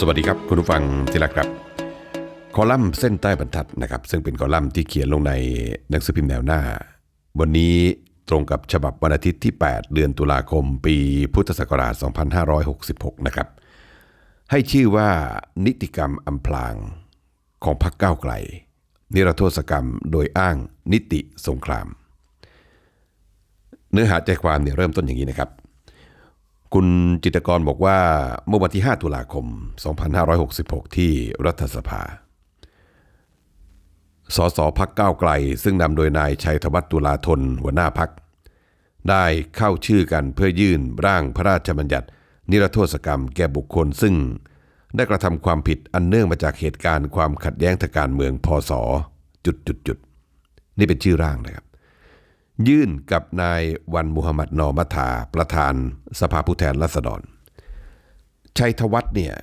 สวัสดีครับคุณผู้ฟังที่รักครับ คอลัมน์เส้นใต้บรรทัดนะครับ ซึ่งเป็นคอลัมน์ที่เขียนลงในหนังสือพิมพ์แนวหน้า วันนี้ตรงกับฉบับวันอาทิตย์ที่ 8 เดือนตุลาคม ปีพุทธศักราช 2566 นะครับ ให้ชื่อว่านิติกรรมอำพลางของพรรคก้าวไกล นิรโทษกรรมโดยอ้างนิติสงคราม เนื้อหาใจความเนี่ยเริ่มต้นอย่างนี้นะครับ คุณจิตกรบอกว่าเมื่อวันที่ 5 ตุลาคม 2566 ที่รัฐสภา สสพักก้าวไกล ซึ่งนำโดยนายชัยธวัฒน์ตุลาธนหัวหน้าพัก ได้เข้าชื่อกันเพื่อยื่นร่างพระราชบัญญัติ นิรโทษกรรมแก่บุคคลซึ่ง ได้กระทำความผิดอันเนื่องมาจากเหตุการณ์ความขัดแย้งทางการเมืองพศจุดจุดจุดนี่เป็นชื่อร่างนะครับ ยื่นกับนายวันมุฮัมมัดนอมัทาประธานสภาผู้แทนราษฎร ชัยธวัฒน์เนี่ย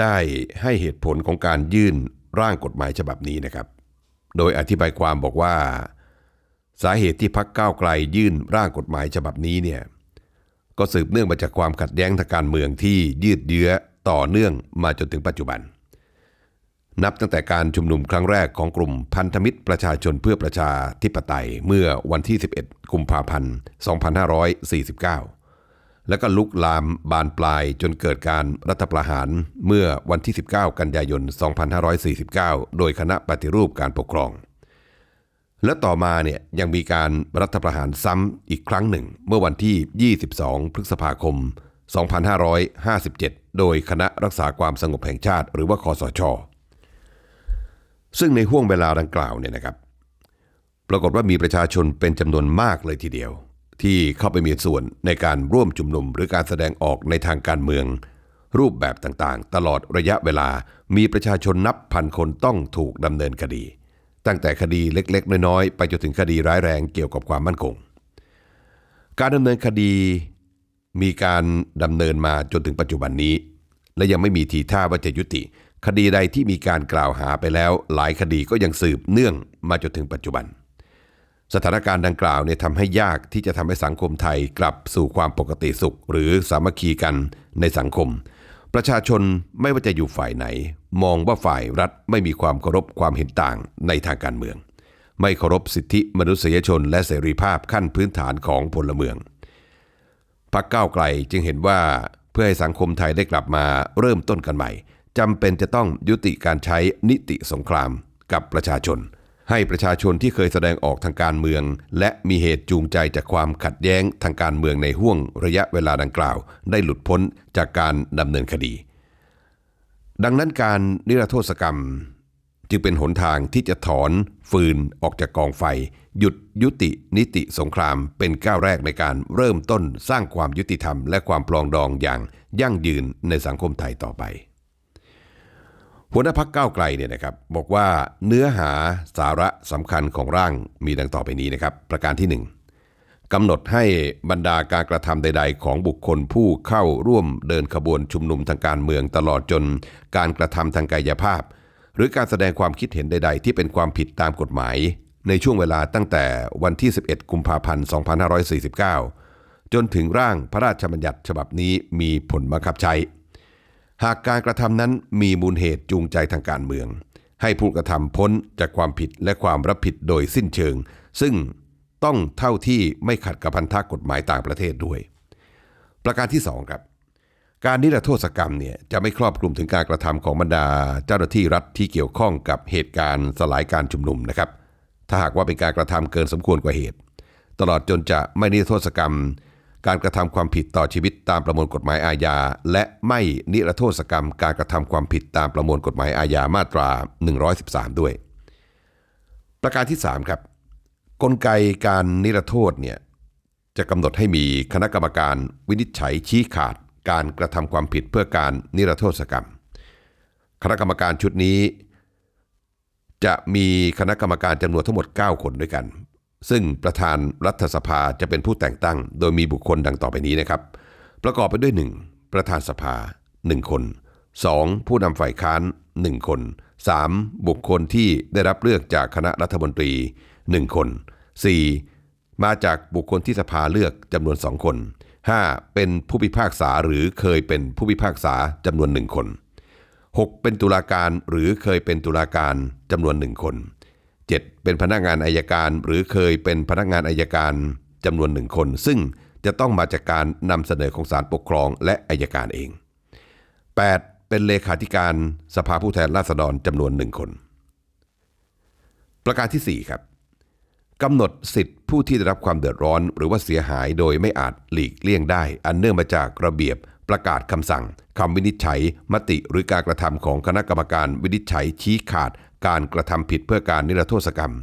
ได้ให้เหตุผลของการยื่นร่างกฎหมายฉบับนี้นะครับ โดยอธิบายความบอกว่า สาเหตุที่พักก้าวไกลยื่นร่างกฎหมายฉบับนี้เนี่ยก็สืบเนื่องมาจากความขัดแย้งทางการเมืองที่ยืดเยื้อต่อเนื่องมาจนถึงปัจจุบัน นับตั้งแต่การชุมนุมครั้งแรกของกลุ่มพันธมิตรประชาชนเพื่อประชาธิปไตยเมื่อวันที่ 11 กุมภาพันธ์ 2549 แล้วก็ลุกลามบานปลายจนเกิดการรัฐประหารเมื่อวันที่ 19 กันยายน 2549 โดยคณะปฏิรูปการปกครอง และต่อมาเนี่ยยังมีการรัฐประหารซ้ำอีกครั้งหนึ่ง เมื่อวันที่ 22 พฤษภาคม 2557 โดยคณะรักษาความสงบแห่งชาติ หรือว่าคอสช ซึ่งในห่วงเวลาดังกล่าวเนี่ยนะครับ ปรากฏว่ามีประชาชนเป็นจำนวนมากเลยทีเดียว ที่เข้าไปมีส่วนในการร่วมชุมนุม หรือการแสดงออกในทางการเมือง รูปแบบต่างๆ ตลอดระยะเวลามีประชาชนนับพันคนต้องถูกดำเนินคดี ตั้งแต่คดีเล็กๆ น้อยๆ ไปจนถึงคดีร้ายแรงเกี่ยวกับความมั่นคง การดำเนินคดีมีการดำเนินมาจนถึงปัจจุบันนี้ และยังไม่มีทีท่าว่าจะยุติ คดีใดที่มีการกล่าวหาไปแล้ว หลายคดีก็ยังสืบเนื่องมาจนถึงปัจจุบัน สถานการณ์ดังกล่าวเนี่ยทำให้ยากที่จะทำให้สังคมไทยกลับสู่ความปกติสุข หรือสามัคคีกันในสังคม ประชาชนไม่ว่าจะอยู่ฝ่ายไหน มองว่าฝ่ายรัฐไม่มีความเคารพความเห็นต่างในทางการเมือง ไม่เคารพสิทธิมนุษยชนและเสรีภาพขั้นพื้นฐานของพลเมืองพรรคก้าวไกลจึงเห็นว่าเพื่อให้สังคมไทยได้กลับมาเริ่มต้นกันใหม่ จำเป็นจะต้องยุติการใช้นิติสงครามกับประชาชน ให้ประชาชนที่เคยแสดงออกทางการเมือง และมีเหตุจูงใจจากความขัดแย้งทางการเมืองในห่วงระยะเวลาดังกล่าว ได้หลุดพ้นจากการดำเนินคดี ดังนั้นการนิรโทษกรรม จึงเป็นหนทางที่จะถอนฟืนออกจากกองไฟ หยุดยุตินิติสงครามเป็นก้าวแรกในการเริ่มต้นสร้างความยุติธรรม และความปลองดองอย่างยั่งยืนในสังคมไทยต่อไป หัวหน้าพักก้าวไกลเนี่ยนะครับบอกว่าเนื้อหาสาระสำคัญของร่างมีดังต่อไปนี้นะครับ ประการที่หนึ่งกำหนดให้บรรดาการกระทำใด ๆ ของบุคคลผู้เข้าร่วมเดินขบวนชุมนุมทางการเมืองตลอดจนการกระทำทางกายภาพ หรือการแสดงความคิดเห็นใด ๆ ที่เป็นความผิดตามกฎหมาย ในช่วงเวลาตั้งแต่วันที่ 11 กุมภาพันธ์ 2549 จนถึงร่างพระราชบัญญัติฉบับนี้มีผลบังคับใช้ หากการกระทำนั้นมีมูลเหตุจูงใจทางการเมือง ให้ผู้กระทำพ้นจากความผิดและความรับผิดโดยสิ้นเชิง ซึ่งต้องเท่าที่ไม่ขัดกับพันธกฎหมายต่างประเทศด้วย ประการที่ 2 ครับ การนิรโทษกรรมเนี่ยจะไม่ครอบคลุมถึงการกระทำของบรรดาเจ้าหน้าที่รัฐที่เกี่ยวข้องกับเหตุการณ์สลายการชุมนุมนะครับ ถ้าหากว่าเป็นการกระทำเกินสมควรกว่าเหตุ ตลอดจนจะไม่นิรโทษกรรม การกระทำความผิดต่อชีวิตตามประมวลกฎหมายอาญา และไม่นิรโทษกรรมการกระทำความผิดตามประมวลกฎหมายอาญามาตรา 113 ด้วย ประการที่ 3 ครับ กลไกการนิรโทษเนี่ยจะกำหนดให้มีคณะกรรมการวินิจฉัยชี้ขาดการกระทำความผิดเพื่อการนิรโทษกรรม คณะกรรมการชุดนี้ จะมีคณะกรรมการจำนวนทั้งหมด 9 คนด้วยกัน ซึ่งประธานรัฐสภาจะเป็นผู้แต่งตั้ง โดยมีบุคคลดังต่อไปนี้นะครับ ประกอบไปด้วย 1. ประธานสภา 1 คน 2. ผู้นำฝ่ายค้าน 1 คน 3. บุคคลที่ได้รับเลือกจากคณะรัฐมนตรี 1 คน 4. มาจากบุคคลที่สภาเลือกจำนวน 2 คน 5. เป็นผู้พิพากษาหรือเคยเป็นผู้พิพากษาจำนวนหนึ่งคน 6. เป็นตุลาการหรือเคยเป็นตุลาการจำนวนหนึ่งคน 7. เป็นพนักงานอายการหรือเคยเป็นพนักงานอายการจำนวนหนึ่งคน ซึ่งจะต้องมาจากการนำเสนอของศาลปกครองและอายการเอง 8. เป็นเลขาธิการสภาผู้แทนราษฎรจำนวนหนึ่งคน ประการที่ 4 ครับกำหนดสิทธิผู้ที่ได้รับความเดือดร้อน หรือว่าเสียหายโดยไม่อาจหลีกเลี่ยงได้ อันเนื่องมาจากระเบียบประกาศคำสั่งคำวินิจฉัย มติหรือการกระทำของคณะกรรมการวินิจฉัยชี้ขาด การกระทำผิดเพื่อการนิรโทษกรรม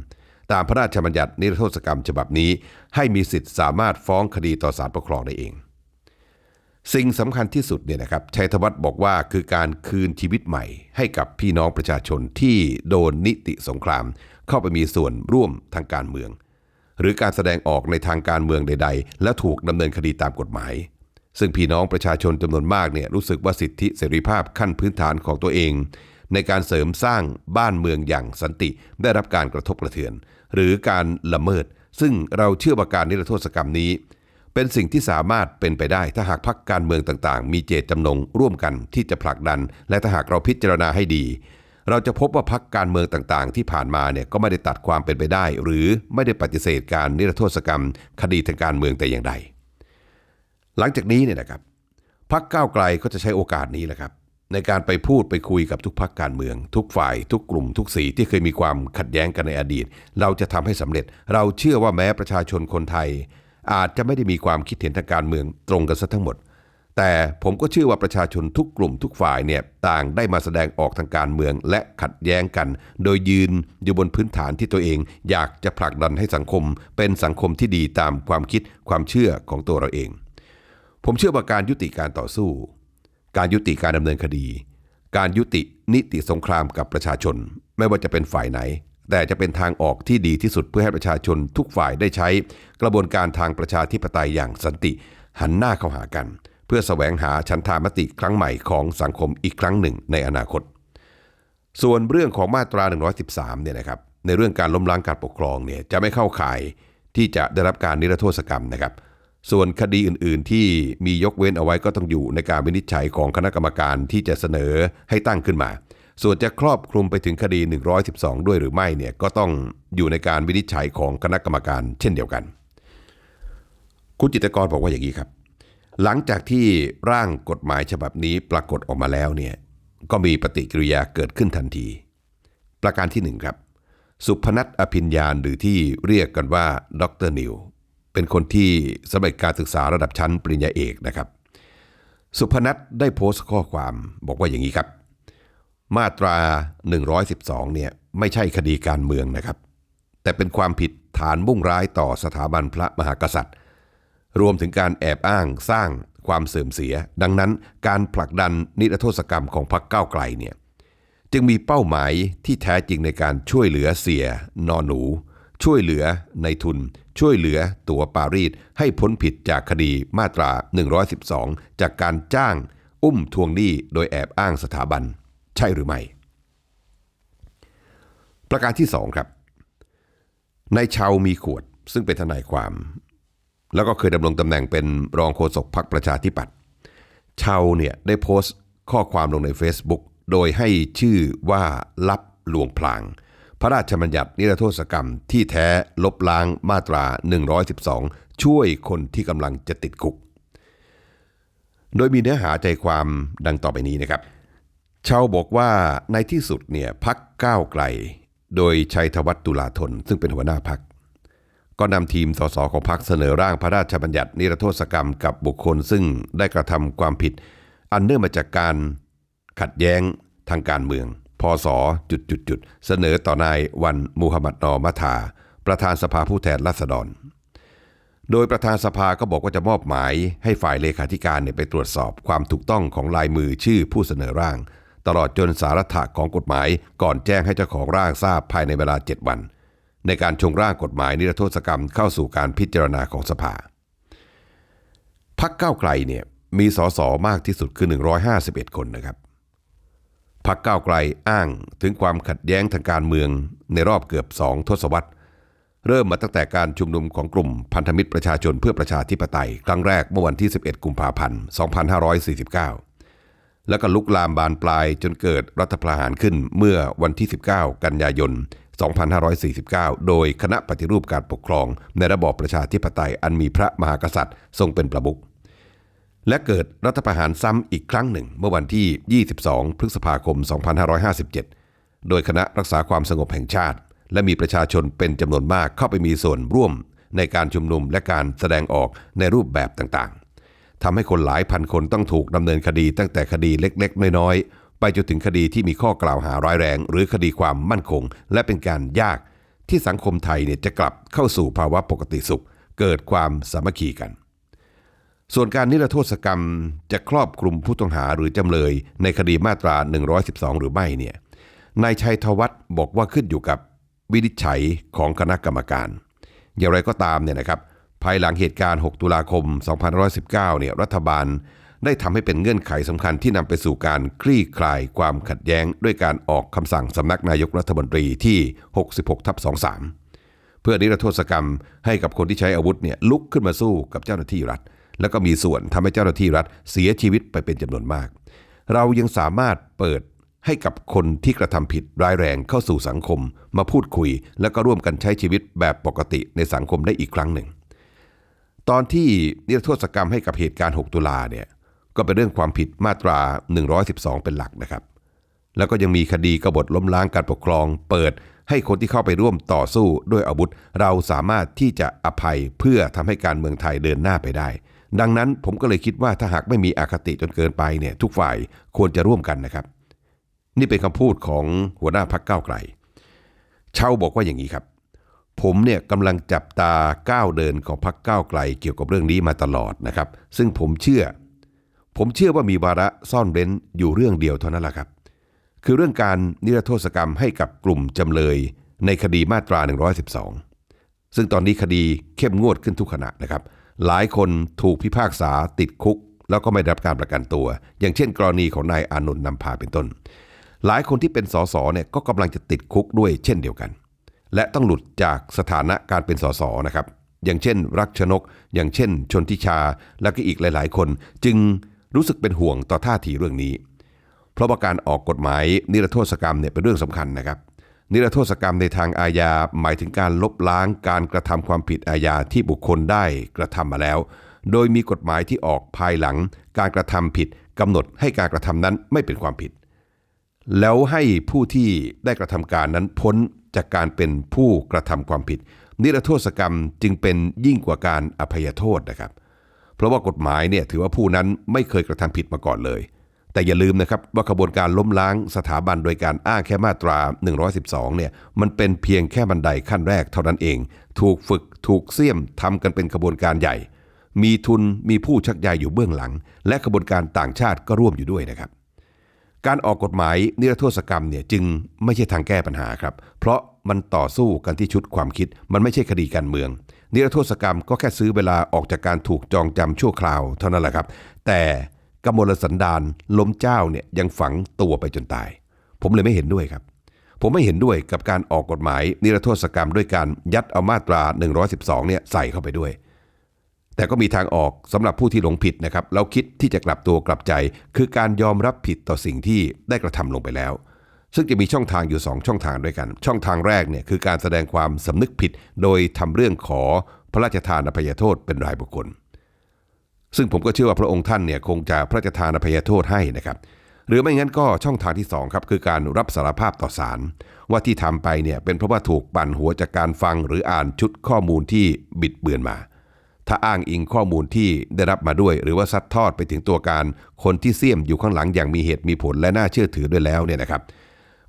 ตามพระราชบัญญัตินิรโทษกรรมฉบับนี้ ให้มีสิทธิ์สามารถฟ้องคดีต่อศาลปกครองได้เอง สิ่งสำคัญที่สุดเนี่ยนะครับชัยธวัฒน์บอกว่าคือการคืนชีวิตใหม่ ให้กับพี่น้องประชาชนที่โดนนิติสงคราม เข้าไปมีส่วนร่วมทางการเมือง หรือการแสดงออกในทางการเมืองใด ๆ และถูกดำเนินคดีตามกฎหมายซึ่งพี่น้องประชาชนจำนวนมากเนี่ยรู้สึกว่าสิทธิเสรีภาพขั้นพื้นฐานของตัวเอง ในการเสริมสร้างบ้านเมืองอย่างสันติได้รับการกระทบกระเทือน หรือการละเมิด ซึ่งเราเชื่อว่าการนิรโทษกรรมนี้ เป็นสิ่งที่สามารถเป็นไปได้ถ้าหากพรรคการเมืองต่างๆ มีเจตจำนงร่วมกันที่จะผลักดัน และถ้าหากเราพิจารณาให้ดี เราจะพบว่าพรรคการเมืองต่างๆ ที่ผ่านมาเนี่ยก็ไม่ได้ตัดความเป็นไปได้ หรือไม่ได้ปฏิเสธการนิรโทษกรรม คดีทางการเมืองแต่อย่างใด หลังจากนี้เนี่ยนะครับพรรคก้าวไกลก็จะใช้โอกาสนี้แหละครับ ในการไปพูดไปคุยกับทุกพรรคการเมือง ทุกฝ่าย ทุกกลุ่ม ทุกสีที่เคยมีความขัดแย้งกันในอดีต เราจะทำให้สำเร็จ เราเชื่อว่าแม้ประชาชนคนไทย อาจจะไม่ได้มีความคิดเห็นทางการเมืองตรงกันซะทั้งหมด แต่ผมก็เชื่อว่าประชาชนทุกกลุ่มทุกฝ่ายเนี่ยต่างได้มาแสดงออกทางการเมืองและขัดแย้งกัน โดยยืนอยู่บนพื้นฐานที่ตัวเอง อยากจะผลักดันให้สังคม เป็นสังคมที่ดีตามความคิดความเชื่อของตัวเราเอง ผมเชื่อว่าการยุติการต่อสู้ การยุติการดำเนินคดี การยุตินิติสงครามกับประชาชน ไม่ว่าจะเป็นฝ่ายไหน แต่จะเป็นทางออกที่ดีที่สุดเพื่อให้ประชาชนทุกฝ่ายได้ใช้ กระบวนการทางประชาธิปไตยอย่างสันติ หันหน้าเข้าหากัน เพื่อแสวงหาชันธามติครั้งใหม่ของสังคมอีกครั้งหนึ่งในอนาคต ส่วนเรื่องของมาตรา 113 เนี่ยนะครับในเรื่องการล้มล้างการปกครองเนี่ยจะไม่เข้าข่ายที่จะได้รับการนิรโทษกรรมนะครับ ส่วนคดีอื่นๆ ที่มียกเว้นเอาไว้ก็ต้องอยู่ในการวินิจฉัยของคณะกรรมการที่จะเสนอให้ตั้งขึ้นมา ส่วนจะครอบคลุมไปถึงคดี 112 ด้วยหรือไม่เนี่ยก็ต้องอยู่ในการวินิจฉัยของคณะกรรมการเช่นเดียวกัน คุณจิตกรบอกว่าอย่างนี้ครับ หลังจากที่ร่างกฎหมายฉบับนี้ปรากฏออกมาแล้วเนี่ยก็มีปฏิกิริยาเกิดขึ้นทันที ประการที่หนึ่งครับ สุพนัทอภิญญาณหรือที่เรียกกันว่าดรนิว เป็นคนที่สำเร็จการศึกษาระดับชั้นปริญญาเอกนะครับ สุพนัทได้โพสต์ข้อความบอกว่าอย่างนี้ครับ มาตรา 112 เนี่ยไม่ใช่คดีการเมืองนะครับ แต่เป็นความผิดฐานมุ่งร้ายต่อสถาบันพระมหากษัตริย์ รวมถึงการแอบอ้างสร้างความเสื่อมเสีย ดังนั้นการผลักดันนิรโทษกรรมของพรรคก้าวไกลเนี่ยจึงมีเป้าหมายที่แท้จริงในการช่วยเหลือเสียนอนหนู ช่วยเหลือในทุน ช่วยเหลือตัวปารีสให้พ้นผิดจากคดีมาตรา 112 จากการจ้าง อุ้มทวงหนี้โดยแอบอ้างสถาบัน ใช่หรือไม่ ประการที่สองครับนายชาวมีขวดซึ่งเป็นทนายความ แล้วก็เคยดำรงตำแหน่งเป็นรองโฆษกพรรคประชาธิปัตย์ชาวเนี่ยได้โพสต์ข้อความลงใน Facebook โดยให้ชื่อว่าลับลวงพลาง ระราชบัญญัตินิรโทษกรรมที่แท้ลบล้างมาตรา 112 ช่วยคนที่กำลังจะติดคุก โดยมีเนื้อหาใจความดังต่อไปนี้นะครับ ชาวบอกว่าในที่สุดเนี่ยพักก้าวไกล โดยชัยธวัฒน์ตุลาธนซึ่งเป็นหัวหน้าพักก็นำทีมสสของพักเสนอร่างพระราชบัญญัตินิรโทษกรรมกับบุคคลซึ่งได้กระทำความผิด อันเนื่องมาจากการขัดแย้งทางการเมือง พศจุดจุดจุดเสนอต่อนายวันมูฮัมหมัดนอมัทา ประธานสภาผู้แทนราษฎร โดยประธานสภาก็บอกว่าจะมอบหมาย ให้ฝ่ายเลขาธิการเนี่ยไปตรวจสอบความถูกต้องของลายมือชื่อผู้เสนอร่าง ตลอดจนสาระถะของกฎหมาย ก่อนแจ้งให้เจ้าของร่างทราบภายในเวลา 7 วัน ในการชงร่างกฎหมายนิรโทษกรรมเข้าสู่การพิจารณาของสภาพักเก้าไกลเนี่ยมีสสมากที่สุดคือ 151 คนนะครับ พักก้าวไกลอ้างถึงความขัดแย้งทางการเมืองในรอบเกือบสองทศวรรษ เริ่มมาตั้งแต่การชุมนุมของกลุ่มพันธมิตรประชาชนเพื่อประชาธิปไตย ครั้งแรกเมื่อวันที่ 11 กุมภาพันธ์ 2549 แล้วก็ลุกลามบานปลายจนเกิดรัฐประหารขึ้นเมื่อวันที่ 19 กันยายน 2549 โดยคณะปฏิรูปการปกครองในระบอบประชาธิปไตยอันมีพระมหากษัตริย์ทรงเป็นประมุข และเกิดรัฐประหารซ้ำอีกครั้งหนึ่ง เมื่อวันที่ 22 พฤษภาคม 2557 โดยคณะรักษาความสงบแห่งชาติ และมีประชาชนเป็นจำนวนมากเข้าไปมีส่วนร่วมในการชุมนุมและการแสดงออกในรูปแบบต่างๆทำให้คนหลายพันคนต้องถูกดำเนินคดีตั้งแต่คดีเล็กๆ น้อยๆ ไปจนถึงคดีที่มีข้อกล่าวหาร้ายแรง หรือคดีความมั่นคง และเป็นการยากที่สังคมไทยเนี่ยจะกลับเข้าสู่ภาวะปกติสุข เกิดความสามัคคีกัน ส่วนการนิรโทษกรรมจะครอบคลุมผู้ต้องหาหรือจำเลยในคดีมาตรา 112 หรือไม่เนี่ยนายชัยธวัฒน์บอกว่าขึ้นอยู่กับวินิจฉัยของคณะกรรมการ อย่างไรก็ตามเนี่ยนะครับ ภายหลังเหตุการณ์ 6 ตุลาคม 2519 เนี่ยรัฐบาลได้ทำให้เป็นเงื่อนไขสำคัญที่นำไปสู่การคลี่คลายความขัดแย้ง ด้วยการออกคำสั่งสำนักนายกรัฐมนตรีที่ 66ทับ23 เพื่อนิรโทษกรรมให้กับคนที่ใช้อาวุธเนี่ยลุกขึ้นมาสู้กับเจ้าหน้าที่รัฐ แล้วก็มีส่วนทำให้เจ้าหน้าที่รัฐเสียชีวิตไปเป็นจำนวนมาก เรายังสามารถเปิดให้กับคนที่กระทำผิดร้ายแรงเข้าสู่สังคม มาพูดคุย แล้วก็ร่วมกันใช้ชีวิตแบบปกติในสังคมได้อีกครั้งหนึ่ง ตอนที่นิรโทษกรรมให้กับเหตุการณ์ 6 ตุลาเนี่ยก็เป็นเรื่องความผิดมาตรา 112 เป็นหลักนะครับ แล้วก็ยังมีคดีกบฏล้มล้างการปกครอง เปิดให้คนที่เข้าไปร่วมต่อสู้ด้วยอาวุธ เราสามารถที่จะอภัยเพื่อทำให้การเมืองไทยเดินหน้าไปได้ ดังนั้นผมก็เลยคิดว่าถ้าหากไม่มีอคติจนเกินไปเนี่ยทุกฝ่ายควรจะร่วมกันนะครับ นี่เป็นคำพูดของหัวหน้าพักเก้าไกล เช่าบอกว่าอย่างนี้ครับ ผมเนี่ยกำลังจับตาก้าวเดินของพักเก้าไกล เกี่ยวกับเรื่องนี้มาตลอดนะครับ ซึ่งผมเชื่อ ผมเชื่อว่ามีวาระซ่อนเร้นอยู่เรื่องเดียวเท่านั้นแหละครับ คือเรื่องการนิรโทษกรรมให้กับกลุ่มจำเลย ในคดีมาตรา 112 ซึ่งตอนนี้คดีเข้มงวดขึ้นทุกขณะนะครับ หลายคนถูกพิพากษาติดคุก แล้วก็ไม่ได้รับการประกันตัว อย่างเช่น กรณีของนายอานนท์นำพาเป็นต้น หลายคนที่เป็นสสเนี่ยก็กำลังจะติดคุกด้วยเช่นเดียวกัน และต้องหลุดจากสถานะการเป็นสสนะครับอย่างเช่น รักชนก อย่างเช่น ชนทิชา และก็อีกหลาย ๆ คน จึงรู้สึกเป็นห่วงต่อท่าทีเรื่องนี้ เพราะว่าการออกกฎหมายนิรโทษกรรมเนี่ยเป็นเรื่องสำคัญนะครับ นิรโทษกรรมในทางอาญาหมายถึงการลบล้างการกระทำความผิดอาญาที่บุคคลได้กระทำมาแล้ว โดยมีกฎหมายที่ออกภายหลัง การกระทำผิดกำหนดให้การกระทำนั้นไม่เป็นความผิด แล้วให้ผู้ที่ได้กระทำการนั้นพ้นจากการเป็นผู้กระทำความผิด นิรโทษกรรมจึงเป็นยิ่งกว่าการอภัยโทษนะครับ เพราะว่ากฎหมายเนี่ยถือว่าผู้นั้นไม่เคยกระทำผิดมาก่อนเลย แต่อย่าลืมนะครับว่าขบวนการล้มล้างสถาบันโดยการอ้างแค่มาตรา 112 เนี่ยมันเป็นเพียงแค่บันไดขั้นแรกเท่านั้นเอง ถูกฝึกถูกเสี่ยมทำกันเป็นขบวนการใหญ่ มีทุนมีผู้ชักใยอยู่เบื้องหลัง และขบวนการต่างชาติก็ร่วมอยู่ด้วยนะครับ การออกกฎหมายนิรโทษกรรมเนี่ยจึงไม่ใช่ทางแก้ปัญหาครับ เพราะมันต่อสู้กันที่ชุดความคิด มันไม่ใช่คดีการเมือง นิรโทษกรรมก็แค่ซื้อเวลาออกจากการถูกจองจำชั่วคราวเท่านั้นแหละครับ แต่ กมลสันดานล้มเจ้าเนี่ยยังฝังตัวไปจนตาย ผมเลยไม่เห็นด้วยครับ ผมไม่เห็นด้วยกับการออกกฎหมายนิรโทษกรรมด้วยการยัดเอามาตรา 112เนี่ยใส่เข้าไปด้วย แต่ก็มีทางออกสำหรับผู้ที่หลงผิดนะครับแล้วคิดที่จะกลับตัวกลับใจ คือการยอมรับผิดต่อสิ่งที่ได้กระทำลงไปแล้ว ซึ่งจะมีช่องทางอยู่ 2 ช่องทางด้วยกัน ช่องทางแรกเนี่ยคือการแสดงความสำนึกผิด โดยทำเรื่องขอพระราชทานอภัยโทษเป็นรายบุคคล ซึ่งผมก็เชื่อว่าพระองค์ท่านเนี่ยคงจะพระราชทานอภัยโทษให้นะครับ หรือไม่งั้นก็ช่องทางที่2ครับคือการรับสารภาพต่อศาลว่าที่ทำไปเนี่ยเป็นเพราะว่าถูกปั่นหัวจากการฟังหรืออ่านชุดข้อมูลที่บิดเบือนมา ถ้าอ้างอิงข้อมูลที่ได้รับมาด้วย หรือว่าซัดทอดไปถึงตัวการ คนที่เสี่ยมอยู่ข้างหลังอย่างมีเหตุมีผลและน่าเชื่อถือด้วยแล้วเนี่ยนะครับ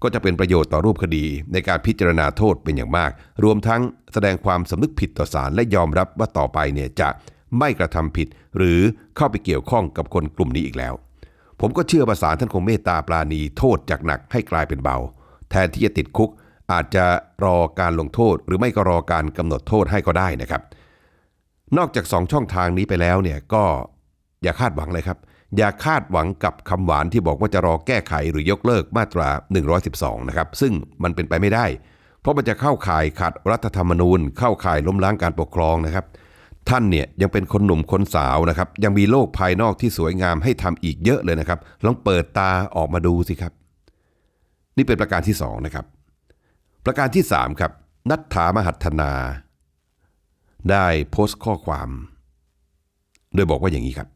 ก็จะเป็นประโยชน์ต่อรูปคดีในการพิจารณาโทษเป็นอย่างมาก รวมทั้งแสดงความสำนึกผิดต่อศาลและยอมรับว่าต่อไปเนี่ยจะ ไม่กระทำผิด หรือเข้าไปเกี่ยวข้องกับคนกลุ่มนี้อีกแล้ว ผมก็เชื่อว่าศาท่านคงเมตตาปราณีโทษจากหนักให้กลายเป็นเบา แทนที่จะติดคุก อาจจะรอการลงโทษ หรือไม่ก็รอการกำหนดโทษให้ก็ได้นะครับ นอกจาก2ช่องทางนี้ไปแล้วเนี่ยก็อย่าคาดหวังเลยครับ อย่าคาดหวังกับคำหวานที่บอกว่าจะรอแก้ไขหรือยกเลิกมาตรา 112 นะครับ ซึ่งมันเป็นไปไม่ได้ เพราะมันจะเข้าข่ายขัดรัฐธรรมนูญ เข้าข่ายล้มล้างการปกครองนะครับ ท่านเนี่ยยังเป็นคนหนุ่มคนสาวนะครับ ยังมีโลกภายนอกที่สวยงามให้ทำอีกเยอะเลยนะครับ ลองเปิดตาออกมาดูสิครับ นี่เป็นประการที่สองนะครับ ประการที่สามครับ นัทธามหัฒนา ได้โพสต์ข้อความ โดยบอกว่าอย่างนี้ครับ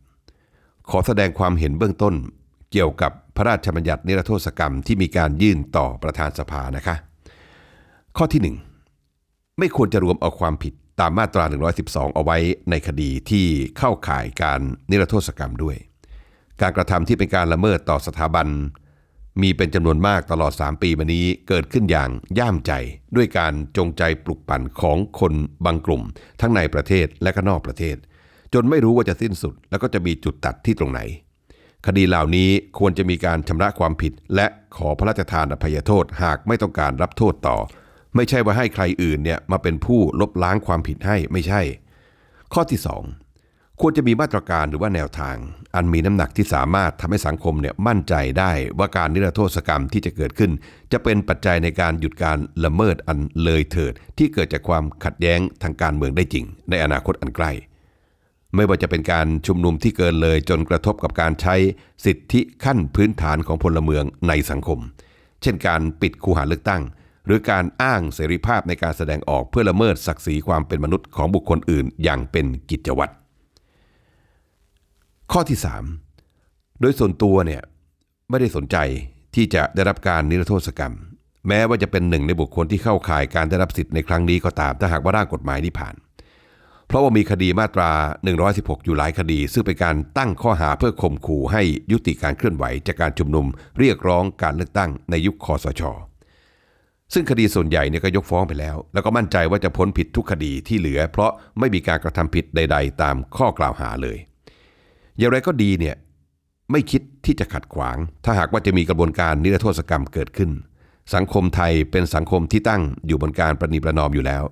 ขอแสดงความเห็นเบื้องต้น เกี่ยวกับพระราชบัญญัตินิรโทษกรรมที่มีการยื่นต่อประธานสภานะคะ ข้อที่หนึ่งไม่ควรจะรวมเอาความผิด ตามมาตรา 112 เอาไว้ในคดีที่เข้าข่ายการนิรโทษกรรมด้วย การกระทำที่เป็นการละเมิดต่อสถาบัน มีเป็นจำนวนมากตลอด 3 ปีมานี้เกิดขึ้นอย่างย่ามใจด้วยการจงใจปลุกปั่นของคนบางกลุ่ม ทั้งในประเทศและก็นอกประเทศ จนไม่รู้ว่าจะสิ้นสุด แล้วก็จะมีจุดตัดที่ตรงไหน คดีเหล่านี้ควรจะมีการชำระความผิด และขอพระราชทานอภัยโทษหากไม่ต้องการรับโทษต่อ ไม่ใช่ว่าให้ใครอื่นเนี่ยมาเป็นผู้ลบล้างความผิดให้ไม่ใช่ ข้อที่ 2 ควรจะมีมาตรการหรือว่าแนวทาง อันมีน้ำหนักที่สามารถทำให้สังคมเนี่ยมั่นใจได้ว่าการนิรโทษกรรมที่จะเกิดขึ้น จะเป็นปัจจัยในการหยุดการละเมิดอันเลยเถิด ที่เกิดจากความขัดแย้งทางการเมืองได้จริง ในอนาคตอันใกล้ไม่ว่าจะเป็นการชุมนุมที่เกินเลยจนกระทบกับการใช้สิทธิขั้นพื้นฐานของพลเมืองในสังคม เช่นการปิดคูหาเลือกตั้ง หรือการอ้างเสรีภาพในการแสดงออกเพื่อละเมิดศักดิ์ศรีความเป็นมนุษย์ของบุคคลอื่นอย่างเป็นกิจวัตร ข้อที่ 3 โดยส่วนตัวเนี่ยไม่ได้สนใจที่จะได้รับการนิรโทษกรรม แม้ว่าจะเป็นหนึ่งในบุคคลที่เข้าข่ายการได้รับสิทธิ์ในครั้งนี้ก็ตามถ้าหากว่าร่างกฎหมายนี้ผ่าน เพราะว่ามีคดีมาตรา 116 อยู่หลายคดี ซึ่งเป็นการตั้งข้อหาเพื่อข่มขู่ให้ยุติการเคลื่อนไหวจากการชุมนุม เรียกร้องการเลือกตั้งในยุคคอสช ซึ่งคดีส่วนใหญ่เนี่ยก็ยกฟ้องไปแล้ว แล้วก็มั่นใจว่าจะพ้นผิดทุกคดีที่เหลือ เพราะไม่มีการกระทำผิดใด ๆ ตามข้อกล่าวหาเลย อย่างไรก็ดีเนี่ยไม่คิดที่จะขัดขวาง ถ้าหากว่าจะมีกระบวนการนิรโทษกรรมเกิดขึ้น สังคมไทยเป็นสังคมที่ตั้งอยู่บนการประนีประนอมอยู่แล้ว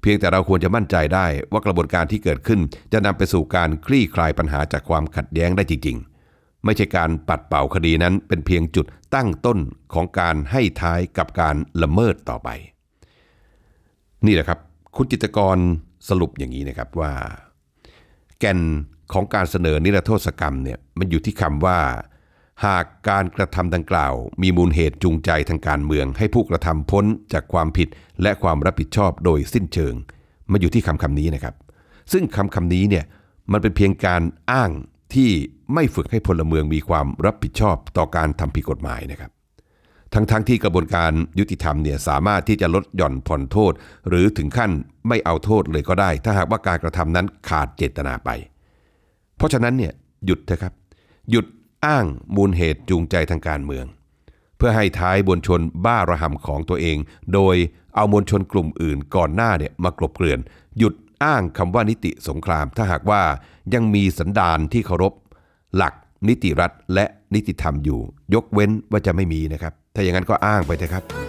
เพียงแต่เราควรจะมั่นใจได้ว่ากระบวนการที่เกิดขึ้น จะนำไปสู่การคลี่คลายปัญหาจากความขัดแย้งได้จริงๆ ไม่ใช่การปัดเป่าคดีนั้นเป็นเพียงจุดตั้งต้นของการให้ท้ายกับการละเมิดต่อไป นี่แหละครับ คุณจิตกรสรุปอย่างนี้นะครับว่า แก่นของการเสนอนิรโทษกรรมเนี่ยมันอยู่ที่คำว่า หากการกระทำดังกล่าว มีมูลเหตุจูงใจทางการเมือง ให้ผู้กระทำพ้นจากความผิดและความรับผิดชอบโดยสิ้นเชิงมันอยู่ที่คำคำนี้นะครับ ซึ่งคำคำนี้เนี่ยมันเป็นเพียงการอ้างที่ ไม่ฝึกให้พลเมืองมีความรับผิดชอบต่อการทำผิดกฎหมายนะครับ ทั้งๆทที่กระบวนการยุติธรรมเนี่ยสามารถที่จะลดหย่อนผ่อนโทษ หรือถึงขั้นไม่เอาโทษเลยก็ได้ ถ้าหากว่าการกระทำนั้นขาดเจตนาไป เพราะฉะนั้นเนี่ยหยุดเถอะครับ หยุดอ้างมูลเหตุจูงใจทางการเมือง เพื่อให้ท้ายมวลชนบ้าระห่ำของตัวเอง โดยเอามวลชนกลุ่มอื่นก่อนหน้าเนี่ยมากลบเกลื่อน หยุดอ้างคำว่านิติสงคราม ถ้าหากว่ายังมีสันดานที่เคารพ หลักนิติรัฐและนิติธรรมอยู่ ยกเว้นว่าจะไม่มีนะครับ ถ้าอย่างนั้นก็อ้างไปเถอะครับ